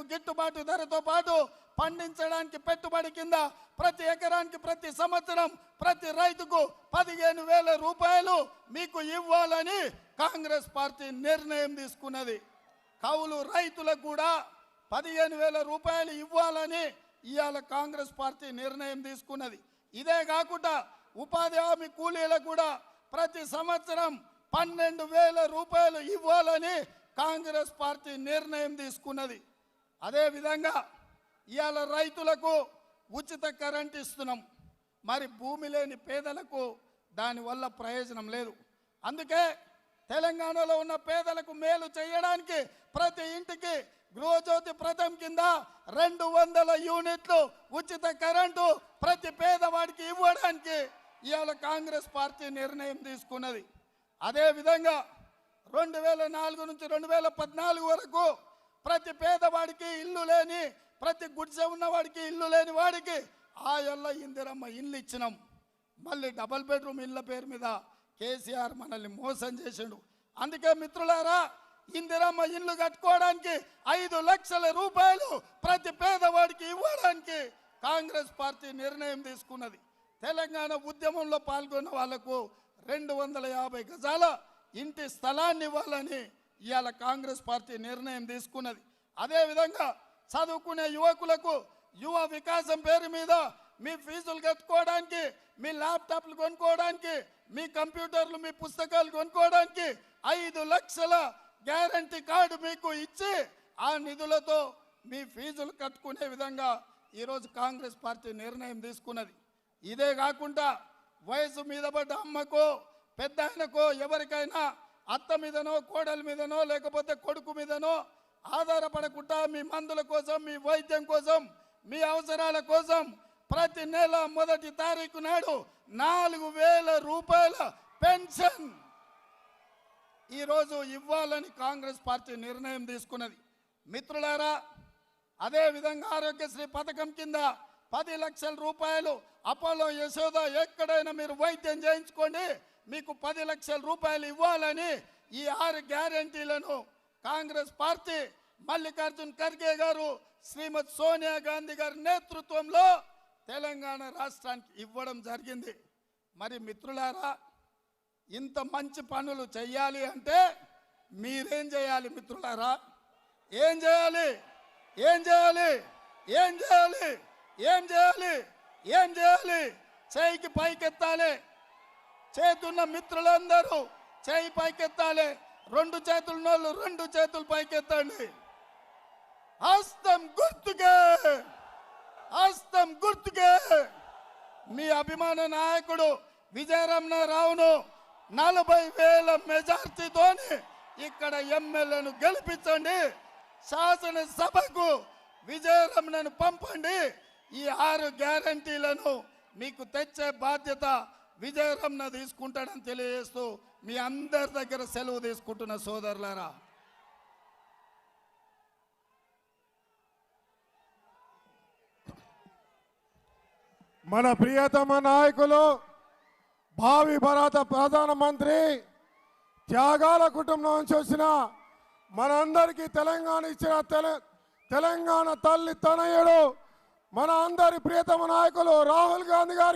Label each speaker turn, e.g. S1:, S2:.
S1: రైతులకు గిట్టుబాటు ధరతో పాటు పండించడానికి పెట్టుబడి కింద ప్రతి ఎకరానికి ప్రతి సంవత్సరం ప్రతి రైతుకు పదిహేను వేల రూపాయలు మీకు ఇవ్వాలని కాంగ్రెస్ పార్టీ నిర్ణయం తీసుకున్నది. కౌలు రైతులకు కూడా పదిహేను వేల రూపాయలు ఇవ్వాలని ఇవాళ కాంగ్రెస్ పార్టీ నిర్ణయం తీసుకున్నది. ఇదే కాకుండా ఉపాధి హామీ కూలీలకు కూడా ప్రతి సంవత్సరం పన్నెండు వేల రూపాయలు ఇవ్వాలని కాంగ్రెస్ పార్టీ నిర్ణయం తీసుకున్నది. అదేవిధంగా ఇవాళ రైతులకు ఉచిత కరెంట్ ఇస్తున్నాం. మరి భూమి లేని పేదలకు దానివల్ల ప్రయోజనం లేదు. అందుకే తెలంగాణలో ఉన్న పేదలకు మేలు చేయడానికి ప్రతి ఇంటికి గృహజ్యోతి ప్రథం కింద రెండు వందల యూనిట్లు ఉచిత కరెంటు ప్రతి పేదవాడికి ఇవ్వడానికి ఇవాళ కాంగ్రెస్ పార్టీ నిర్ణయం తీసుకున్నది. అదేవిధంగా రెండు వేల నాలుగు నుంచి రెండు వేల పద్నాలుగు వరకు ప్రతి పేదవాడికి ఇల్లు లేని ప్రతి గుడిసె ఉన్నవాడికి ఇల్లు లేని వాడికి ఆ ఎల్ల ఇందిరమ్మ ఇల్లు ఇచ్చినాం. మళ్ళీ డబల్ బెడ్రూమ్ ఇళ్ళ పేరు మీద కేసీఆర్ మనల్ని మోసం చేసిండు. అందుకే మిత్రులారా ఇందిరమ్మ ఇల్లు కట్టుకోవడానికి ఐదు లక్షల రూపాయలు ప్రతి పేదవాడికి ఇవ్వడానికి కాంగ్రెస్ పార్టీ నిర్ణయం తీసుకున్నది. తెలంగాణ ఉద్యమంలో పాల్గొన్న వాళ్ళకు రెండు వందల యాభై గజాల ఇంటి స్థలాన్ని ఇవ్వాలని ఇవాళ కాంగ్రెస్ పార్టీ నిర్ణయం తీసుకున్నది. అదేవిధంగా చదువుకునే యువకులకు యువ వికాసం పేరు మీద మీ ఫీజులు కట్టుకోవడానికి మీ ల్యాప్టాప్లు కొనుక్కోవడానికి మీ కంప్యూటర్లు మీ పుస్తకాలు కొనుక్కోవడానికి ఐదు లక్షల గ్యారంటీ కార్డు మీకు ఇచ్చి ఆ నిధులతో మీ ఫీజులు కట్టుకునే విధంగా ఈరోజు కాంగ్రెస్ పార్టీ నిర్ణయం తీసుకున్నది. ఇదే కాకుండా వయసు మీద పడ్డ అమ్మకో పెద్ద ఆయనకో ఎవరికైనా అత్త మీదనో కోడల మీదనో లేకపోతే కొడుకు మీదనో ఆధారపడకుండా మీ మందుల కోసం మీ వైద్యం కోసం మీ అవసరాల కోసం ప్రతి నెల మొదటి తారీఖు నాడు నాలుగు వేల రూపాయల పెన్షన్. ఈరోజు ఇవ్వాలని కాంగ్రెస్ పార్టీ నిర్ణయం తీసుకున్నది. మిత్రులారా అదేవిధంగా ఆరోగ్యశ్రీ పథకం కింద పది లక్షల రూపాయలు అపోలో యశోద ఎక్కడైనా మీరు వైద్యం చేయించుకోండి. మీకు పది లక్షల రూపాయలు ఇవ్వాలని ఈ ఆరు గ్యారంటీలను కాంగ్రెస్ పార్టీ మల్లికార్జున్ ఖర్గే గారు శ్రీమతి సోనియా గాంధీ గారి నేతృత్వంలో తెలంగాణ రాష్ట్రానికి ఇవ్వడం జరిగింది. మరి మిత్రులారా ఇంత మంచి పనులు చేయాలి అంటే మీరేం చేయాలి మిత్రులారా? ఏం చేయాలి? ఏం చేయాలి? ఏం చేయాలి? ఏం చేయాలి? ఏం చేయాలి? చేయికి పైకెత్తాలి. చేతున్న మిత్రులందరూ చేయి పైకెత్తాలి. రెండు చేతుల నోళ్ళు రెండు చేతులు పైకెత్తండి. హస్తం గుర్తుకే. హస్తం గుర్తుకే. మీ అభిమాన నాయకుడు విజయరమణ రావును నలభై వేల మెజార్టీతోని ఇక్కడ ఎమ్మెల్యేను గెలిపించండి. శాసనసభకు విజయరమణను పంపండి. ఈ ఆరు గ్యారంటీలను మీకు తెచ్చే బాధ్యత విజయరమణ తీసుకుంటాడని తెలియజేస్తూ మీ అందరి దగ్గర సెలవు తీసుకుంటున్న సోదరులారా.
S2: మన ప్రియతమ నాయకులు భావి భారత ప్రధానమంత్రి త్యాగాల కుటుంబం నుంచి వచ్చిన మనందరికీ తెలంగాణ ఇచ్చిన తెల- తెలంగాణ తల్లి తనయుడు మన అందరి ప్రియతమ నాయకులు రాహుల్ గాంధీ గారి